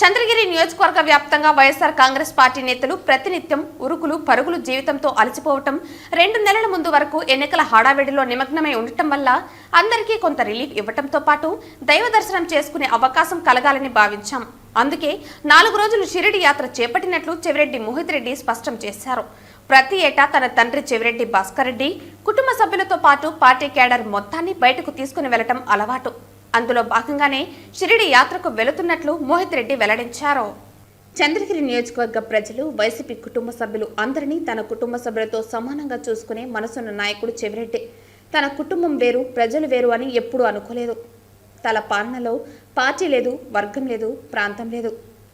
చంద్రగిరి నియోజకవర్గ వ్యాప్తంగా వైఎస్ఆర్ కాంగ్రెస్ పార్టీ నేతలు ప్రతినిత్యం ఉరుకులు పరుగులు జీవితంతో అలసిపోవటం రెండు నెలల ముందు వరకు ఎన్నికల హడావిడిలో నిమగ్నమై ఉండటం వల్ల అందరికీ కొంత రిలీఫ్ ఇవ్వటంతో పాటు దైవ దర్శనం చేసుకునే అవకాశం కలగాలని భావించాం. అందుకే నాలుగు రోజులు షిరిడి యాత్ర చేపట్టినట్లు చెవిరెడ్డి మోహిత్ రెడ్డి స్పష్టం చేశారు. ప్రతి ఏటా తన తండ్రి చెవిరెడ్డి భాస్కర్ రెడ్డి కుటుంబ సభ్యులతో పాటు పార్టీ కేడర్ మొత్తాన్ని బయటకు తీసుకుని వెళ్ళటం అలవాటు. అందులో భాగంగానే షిరిడి యాత్రకు వెళుతున్నట్లు మోహిత్ రెడ్డి వెల్లడించారు. చంద్రగిరి నియోజకవర్గ ప్రజలు వైసీపీ కుటుంబ సభ్యులు అందరినీ తన కుటుంబ సభ్యులతో సమానంగా చూసుకునే మనసున్న నాయకుడు చెవిరెడ్డి. తన కుటుంబం వేరు ప్రజలు వేరు అని ఎప్పుడూ అనుకోలేదు. తన పాలనలో పార్టీ లేదు వర్గం లేదు ప్రాంతం లేదు.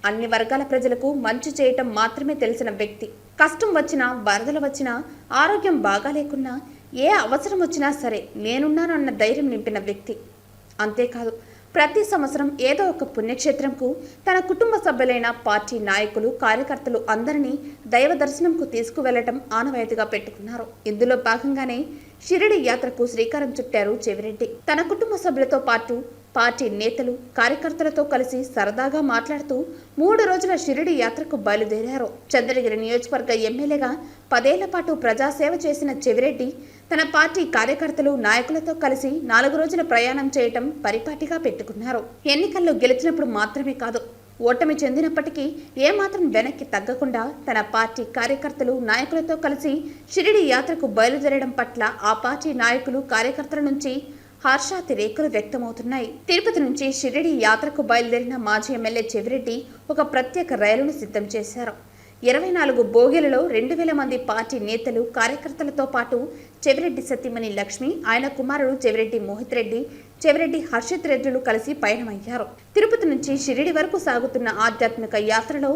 అన్ని వర్గాల ప్రజలకు మంచి చేయటం మాత్రమే తెలిసిన వ్యక్తి. కష్టం వచ్చినా వరదలు వచ్చినా ఆరోగ్యం బాగా లేకున్నా ఏ అవసరం వచ్చినా సరే నేనున్నానన్న ధైర్యం నింపిన వ్యక్తి. అంతేకాదు ప్రతి సంవత్సరం ఏదో ఒక పుణ్యక్షేత్రంకు తన కుటుంబ సభ్యులైన పార్టీ నాయకులు కార్యకర్తలు అందరినీ దైవ దర్శనంకు తీసుకువెళ్ళటం ఆనవాయితీగా పెట్టుకున్నారు. ఇందులో భాగంగానే షిరిడి యాత్రకు శ్రీకారం చుట్టారు చెవిరెడ్డి. తన కుటుంబ సభ్యులతో పాటు పార్టీ నేతలు కార్యకర్తలతో కలిసి సరదాగా మాట్లాడుతూ మూడు రోజుల షిరిడి యాత్రకు బయలుదేరారు. చంద్రగిరి నియోజకవర్గ ఎమ్మెల్యేగా పదేళ్ళ పాటు ప్రజాసేవ చేసిన చెవిరెడ్డి తన పార్టీ కార్యకర్తలు నాయకులతో కలిసి నాలుగు రోజుల ప్రయాణం చేయటం పరిపాటిగా పెట్టుకున్నారు. ఎన్నికల్లో గెలిచినప్పుడు మాత్రమే కాదు ఓటమి చెందినప్పటికీ ఏమాత్రం వెనక్కి తగ్గకుండా తన పార్టీ కార్యకర్తలు నాయకులతో కలిసి షిరిడి యాత్రకు బయలుదేరడం పట్ల ఆ పార్టీ నాయకులు కార్యకర్తల నుంచి హర్షాతిరేకులు వ్యక్తమవుతున్నాయి. తిరుపతి నుంచి షిరిడి యాత్రకు బయలుదేరిన మాజీ ఎమ్మెల్యే చెవిరెడ్డి ఒక ప్రత్యేక రైలును సిద్ధం చేశారు. ఇరవై నాలుగు బోగీలలో రెండు వేల మంది పార్టీ నేతలు కార్యకర్తలతో పాటు చెవిరెడ్డి సత్యమణి లక్ష్మి ఆయన కుమారుడు చెవిరెడ్డి మోహిత్ రెడ్డి చెవిరెడ్డి హర్షిత్ రెడ్డిలు కలిసి పయనమయ్యారు. తిరుపతి నుంచి షిరిడి వరకు సాగుతున్న ఆధ్యాత్మిక యాత్రలో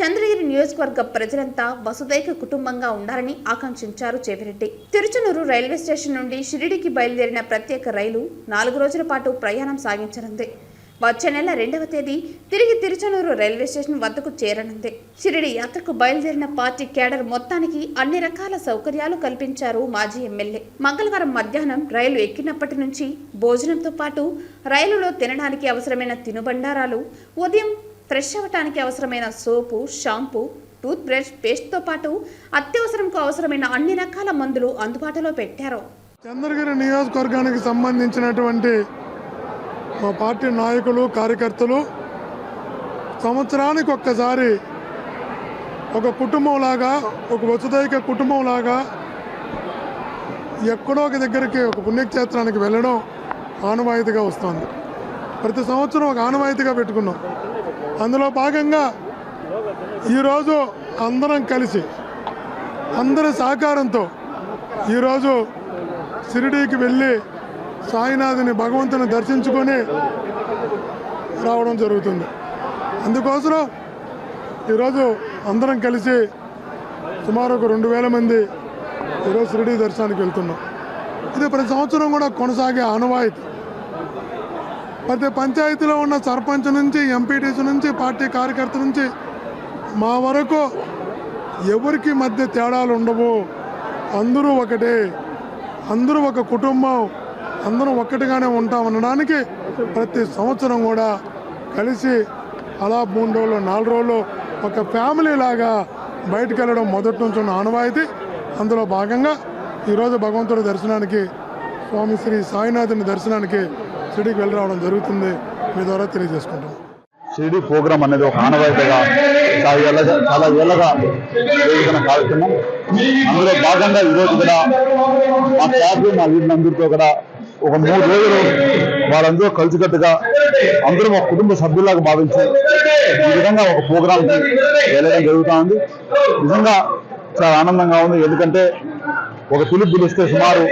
చంద్రగిరి నియోజకవర్గ ప్రజలంతా వసుదైక కుటుంబంగా ఉండాలని ఆకాంక్షించారు చెవిరెడ్డి. తిరుచనూరు రైల్వే స్టేషన్ నుండి షిరిడికి బయలుదేరిన ప్రత్యేక రైలు నాలుగు రోజుల పాటు ప్రయాణం సాగించనుంది. వచ్చే నెల రెండవ తేదీ తిరిగి తిరుచనూరు రైల్వే స్టేషన్ వద్దకు చేరనుంది. షిరిడి యాత్రకు బయలుదేరిన పార్టీ కేడర్ మొత్తానికి అన్ని రకాల సౌకర్యాలు కల్పించారు మాజీ ఎమ్మెల్యే. మంగళవారం మధ్యాహ్నం రైలు ఎక్కినప్పటి నుంచి భోజనంతో పాటు రైలులో తినడానికి అవసరమైన తినుబండారాలు ఉదయం ఫ్రెష్ అవ్వటానికి అవసరమైన సోపు షాంపూ టూత్ బ్రష్ పేస్ట్తో పాటు అత్యవసరంకు అవసరమైన అన్ని రకాల మందులు అందుబాటులో పెట్టారు. చంద్రగిరి నియోజకవర్గానికి సంబంధించినటువంటి మా పార్టీ నాయకులు కార్యకర్తలు సంవత్సరానికి ఒక్కసారి ఒక కుటుంబంలాగా ఒక వసుదైక కుటుంబంలాగా ఎక్కడో ఒక దగ్గరికి ఒక పుణ్యక్షేత్రానికి వెళ్ళడం ఆనవాయితీగా వస్తుంది. ప్రతి సంవత్సరం ఒక ఆనవాయితీగా పెట్టుకున్నాం. అందులో భాగంగా ఈరోజు అందరం కలిసి అందరి సహకారంతో ఈరోజు షిరిడీకి వెళ్ళి సాయినాథుని భగవంతుని దర్శించుకొని రావడం జరుగుతుంది. అందుకోసం ఈరోజు అందరం కలిసి సుమారు ఒక రెండు వేల మంది ఈరోజు షిరిడీ దర్శనానికి వెళ్తున్నాం. ఇది ప్రతి సంవత్సరం కూడా కొనసాగే ఆనవాయితీ. ప్రతి పంచాయతీలో ఉన్న సర్పంచ్ నుంచి ఎంపీటీసీ నుంచి పార్టీ కార్యకర్త నుంచి మా వరకు ఎవరికి మధ్య తేడాలు ఉండవు. అందరూ ఒకటే. అందరూ ఒక కుటుంబం. అందరూ ఒక్కటిగానే ఉంటాం అనడానికి ప్రతి సంవత్సరం కూడా కలిసి అలా మూడు రోజులు నాలుగు రోజులు ఒక ఫ్యామిలీ లాగా బయటకు వెళ్ళడం మొదటి నుంచి ఉన్న ఆనవాయితీ. అందులో భాగంగా ఈరోజు భగవంతుడి దర్శనానికి స్వామి శ్రీ సాయినాథుని దర్శనానికి షిడికి వెళ్ళి రావడం జరుగుతుంది. మీ ద్వారా తెలియజేసుకుంటాం షిరిడి ప్రోగ్రాం అనేది ఒక ఆనవాయితీగా చాలా ఏళ్ళగా చాలా ఏళ్ళగా జరుగుతున్న కార్యక్రమం. అందులో భాగంగా ఈరోజు కూడా మా క్యాబ్ మా వీళ్ళందరితో కూడా ఒక మూడు రోజులు వారందరూ కలిసికట్టుగా అందరూ ఒక కుటుంబ సభ్యులాగా భావించి ఈ విధంగా ఒక ప్రోగ్రాంకి వెళ్ళడం జరుగుతూ ఉంది నిజంగా చాలా ఆనందంగా ఉంది. ఎందుకంటే ఒక పిలుపు పిలిస్తే సుమారు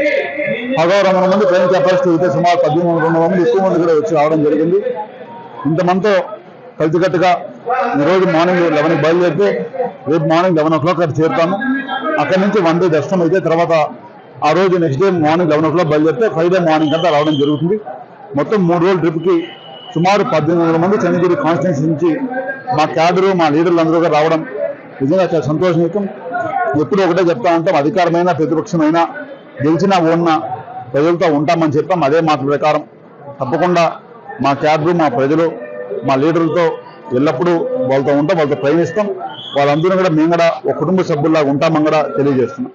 పదహారు వందల మంది ట్రైన్ కెపాసిటీ అయితే సుమారు పద్దెనిమిది వందల మంది ఎక్కువ మంది కూడా వచ్చి రావడం జరిగింది. ఇంతమందితో కలిసికట్టుగా ఈరోజు మార్నింగ్ లెవెన్కి బయలుదేరితే రేపు మార్నింగ్ లెవెన్ ఓ క్లాక్ అక్కడ చేరుతాము అక్కడి నుంచి వన్ డే దర్శనం అయితే తర్వాత ఆ రోజు next day morning eleven o'clock బయలుదేరితే ఫ్రైడే మార్నింగ్ అంతా రావడం జరుగుతుంది. మొత్తం మూడు రోజుల ట్రిప్కి సుమారు పద్దెనిమిది వందల మంది చంద్రగిరి కాన్స్టిట్యూన్సీ నుంచి మా క్యాడరు మా లీడర్లు అందరూ రావడం నిజంగా చాలా సంతోషం ఎప్పుడు ఒకటే చెప్తా ఉంటాం అధికారమైన ప్రతిపక్షమైన గెలిచినా ఓడినా ప్రజలతో ఉంటామని చెప్పాం. అదే మాటల ప్రకారం తప్పకుండా మా క్యాడరు మా ప్రజలు మా లీడర్లతో ఎల్లప్పుడూ వాళ్ళతో ఉంటాం వాళ్ళతో ప్రయాణిస్తాం. వాళ్ళందరూ కూడా మేము కూడా ఒక కుటుంబ సభ్యుల్లాగా ఉంటామని కూడా తెలియజేస్తున్నాం.